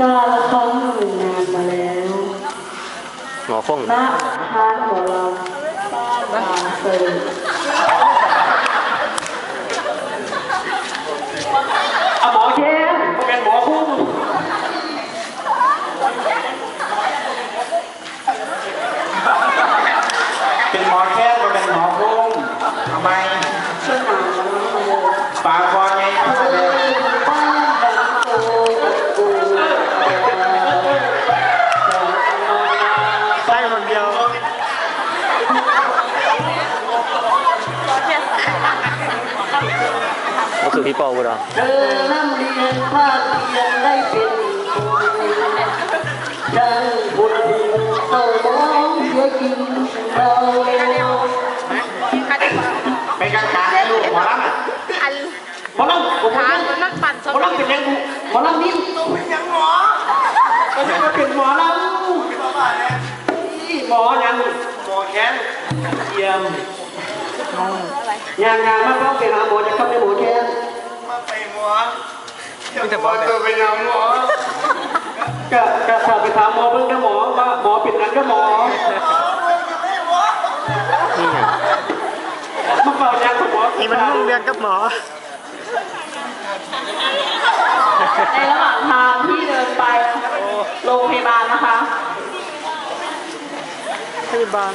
กาละครั้งหนึ่งนานมาแล้วหมอคงณทานหมอลำบ้านบางเซิ พี่ปอกูเหรอเดินน้ำเรียนภาคเรียนได้เป็นดังบุญเต่ามองเสียกินเราไปกลางกลางให้ลูกหมอลำอันหมอลำผมทางนนั่งปั่นหมอลำเป็นยังหมอลำนี่เป็นยังหมอก็จะมาเป็นหมอลำนี่หมอยังหมอแค้นเยี่ยมงานงานมาต้องไปหาหมอจะเข้าไปหมอแค้นไม่แต่บอกแต่ก็ก็ถ้าไปถามหมอเพิ่งก็หมอว่าหมอเป็นนั้นก็หมอนี่ไงมาเป่ายางกับหมอนี่มันมุ่งเรียนกับหมอ ในระหว่างทางที่เดินไปโรงพยาบาลนะคะพยาบาล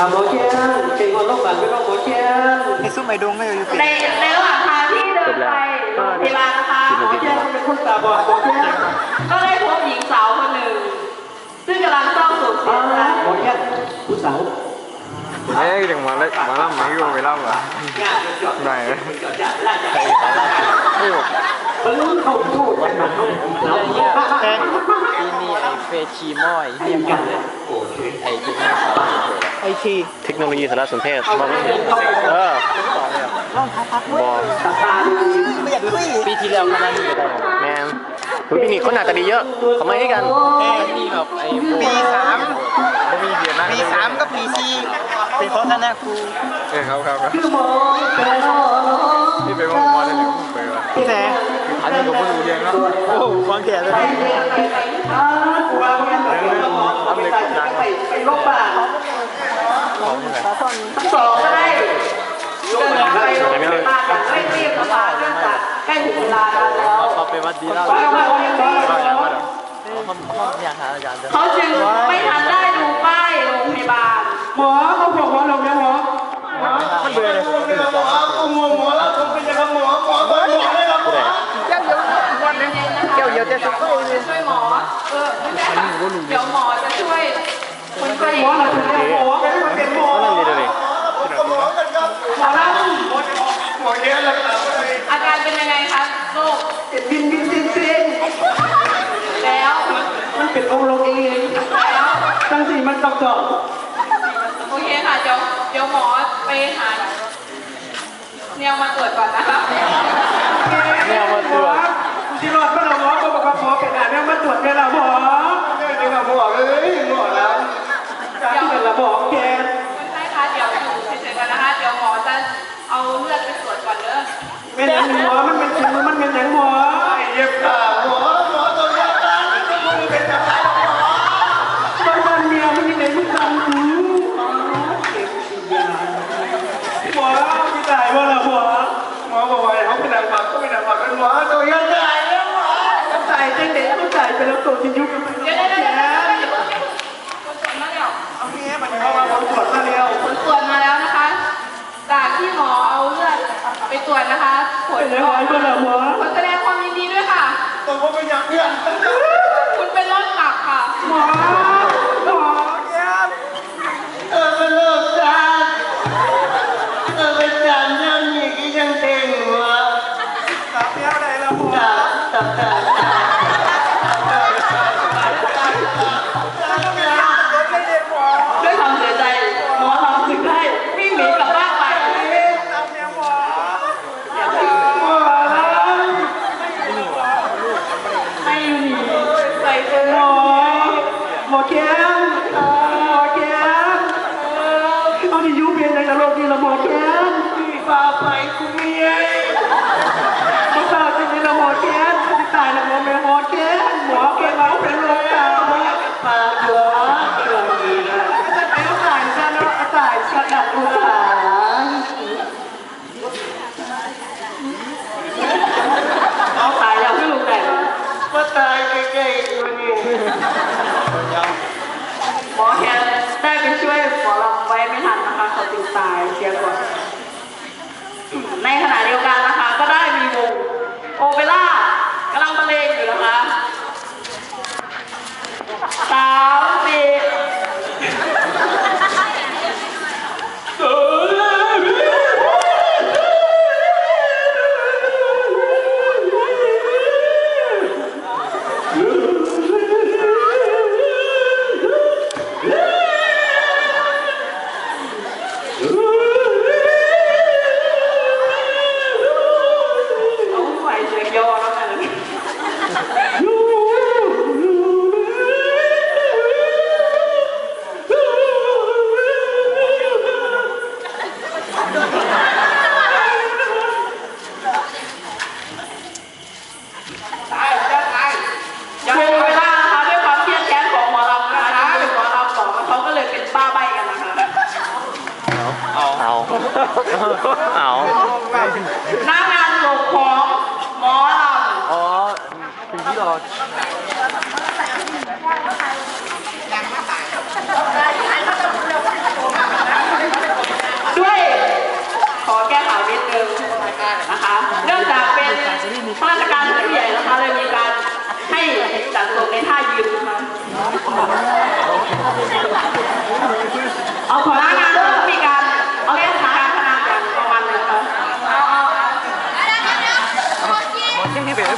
อะหมอแค้นเก่งคนโรคบัตรไม่ต้องหมอแค้นไอ้ซุ้มไอ้ดงก็อยู่ปิดในในระหว่างทางที่เดินไปโรงพยาบาลนะคะหมอแค้นเป็นคนตาบอดหมอแค้นก็ได้พบหญิงสาวคนหนึ่ง ซึ่งกำลังเศร้าโศกเสีอ่ายใจ หมอแค้นผู้สาว เอ้ยอย่างมาเลยมาล่ำมาอยู่ไปล่ำเหรอได้ไหมไม่บอกมันรู้เข้าพูดมันมันเข้าเราแท็กที่นี่ไอ้เฟชีมอยเฮียมันไอ้ที่นี่ ไอ้ทีเทคโนโลยีสารสนเทศบอกไม่เห็นเออบอกตาตาดูปีที่แล้วก็นั่งอยู่ได้แมนคุณพี่นี่คนหน้าตาดีเยอะเขาไม่ให้กันนี่แบบไอ้ปีสามปีเดียวนะปีสามก็ปีสี่เป็นเพราะนั่นนะครูเออครับครับครับคือหมอแต่ละนี่เป็นว่าพอได้หรือเปล่าพี่แท้อันนี้ผมก็รู้เรียนแล้วโอ้ฟังแก่เลย วัดดีแล้วไปเอามาเอามาเอามาเขาเอาอยากมาว่าเดี๋ยวเขาเขาอากหาอาจารย์เขาจึงไม่ทันได้ดูป้ายโรงพยาบาลหมอเขาบอกหมอลงนะหมอมันเบื่อเลยหมอหมอหมอแล้วผมเป็นยังไงหมอหมอหมอเลยครับหมอเกี่ยวเยอะแต่สุดก็เลยช่วยหมอเออไม่ใช่เดี๋ยวหมอจะช่วยคนไข้หมอเราเป็น ดี๋ยวเดี๋ยวหมอไปหาแนวมาตรวจก่อนนะคะเนี่ยมาตรวจกูชิรอดก็เราหมอก็บอกว่าหมอเป็นอะไรเนี่ยมาตรวจเนี่ยเราหมอเนี่ยเราหมอเอ้ยหมอแล้วการที่เป็นระบอกแกคนไข้คะเดี๋ยวอยู่เฉยๆก่อนนะคะ เดี๋ยวหมอจะเอาเลือดไปตรวจก่อนเด้อเป็นอย่างหมอมันเป็นจริงมันเป็นย่างหมอเย็บตา ไม่ตายว่าละหมอหมอบอกว่าเขาเป็นนางฝักก็เป็นนางฝักเป็นหมอตัวย็บตายแล้วหมอตายจังเด็กเขาตายไปแล้วตัวที่ยุบกันเดี๋ยวเดี๋ยวแกเดี๋ยวเดี๋ยวเดียวคนตรวจมาแล้วเอาเมียมันเข้ามาผลตรวจมาแล้วผลตรวจมาแล้วนะคะ จากที่หมอเอาเลือดไปตรวจนะคะผลเป็นยังไงบ้างล่ะหมอผลแสดงความยินดีด้วยค่ะตัวผมเป็นอย่างเพื่อนคุณเป็นโรคตับค่ะหมอ Okay. ยกว่า ในขณะเดียวกันนะคะ ก็ได้มีวงโอเปร่า เอาเอานางงามของหมอเราอ๋อถึงที่รอ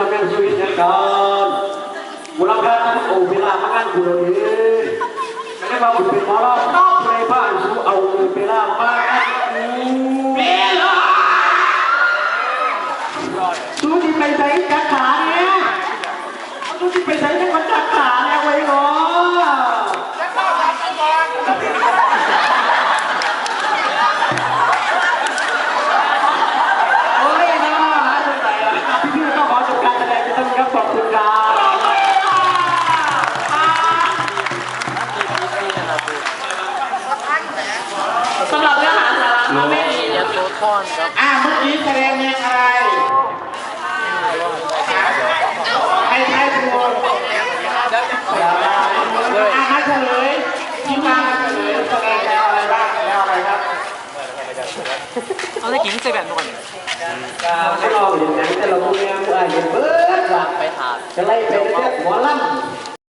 sampean suwi sedan. Ya, Mulang-mulang oh bilangan kulo nggih. ini Pak Bupati malah tak preban su au. อนครับ อ่าเมื่อกี้แสดงเพงอะไรใครใครถูกเลยอาหารเฉลยที่มานเฉลยแสดงแนวอะไรบ้างแนวอะไรครับ เอาได้กินงเซเว่ก่อนเองเห็นหนังแต่เราไม่เอาอ่านเบิร์ดหลับไปหาจะไล่ไปเรื่อยหัวล่ำ